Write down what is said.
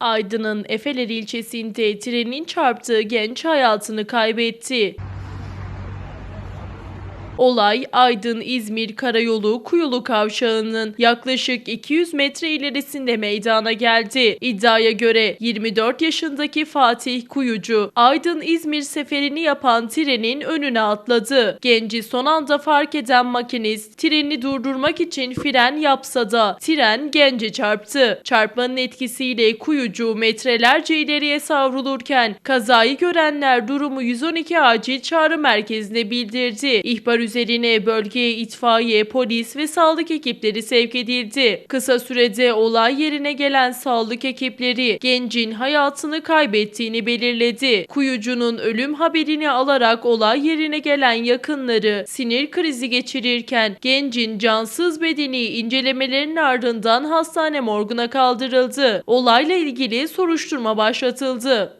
Aydın'ın Efeler ilçesinde trenin çarptığı genç hayatını kaybetti. Olay Aydın-İzmir Karayolu Kuyulu Kavşağı'nın yaklaşık 200 metre ilerisinde meydana geldi. İddiaya göre 24 yaşındaki Fatih Kuyucu Aydın-İzmir seferini yapan trenin önüne atladı. Genci son anda fark eden makinist treni durdurmak için fren yapsa da tren gence çarptı. Çarpmanın etkisiyle Kuyucu metrelerce ileriye savrulurken kazayı görenler durumu 112 acil çağrı merkezine bildirdi. İhbar üzerine bölgeye itfaiye, polis ve sağlık ekipleri sevk edildi. Kısa sürede olay yerine gelen sağlık ekipleri gencin hayatını kaybettiğini belirledi. Kuyucunun ölüm haberini alarak olay yerine gelen yakınları sinir krizi geçirirken gencin cansız bedeni incelemelerinin ardından hastane morguna kaldırıldı. Olayla ilgili soruşturma başlatıldı.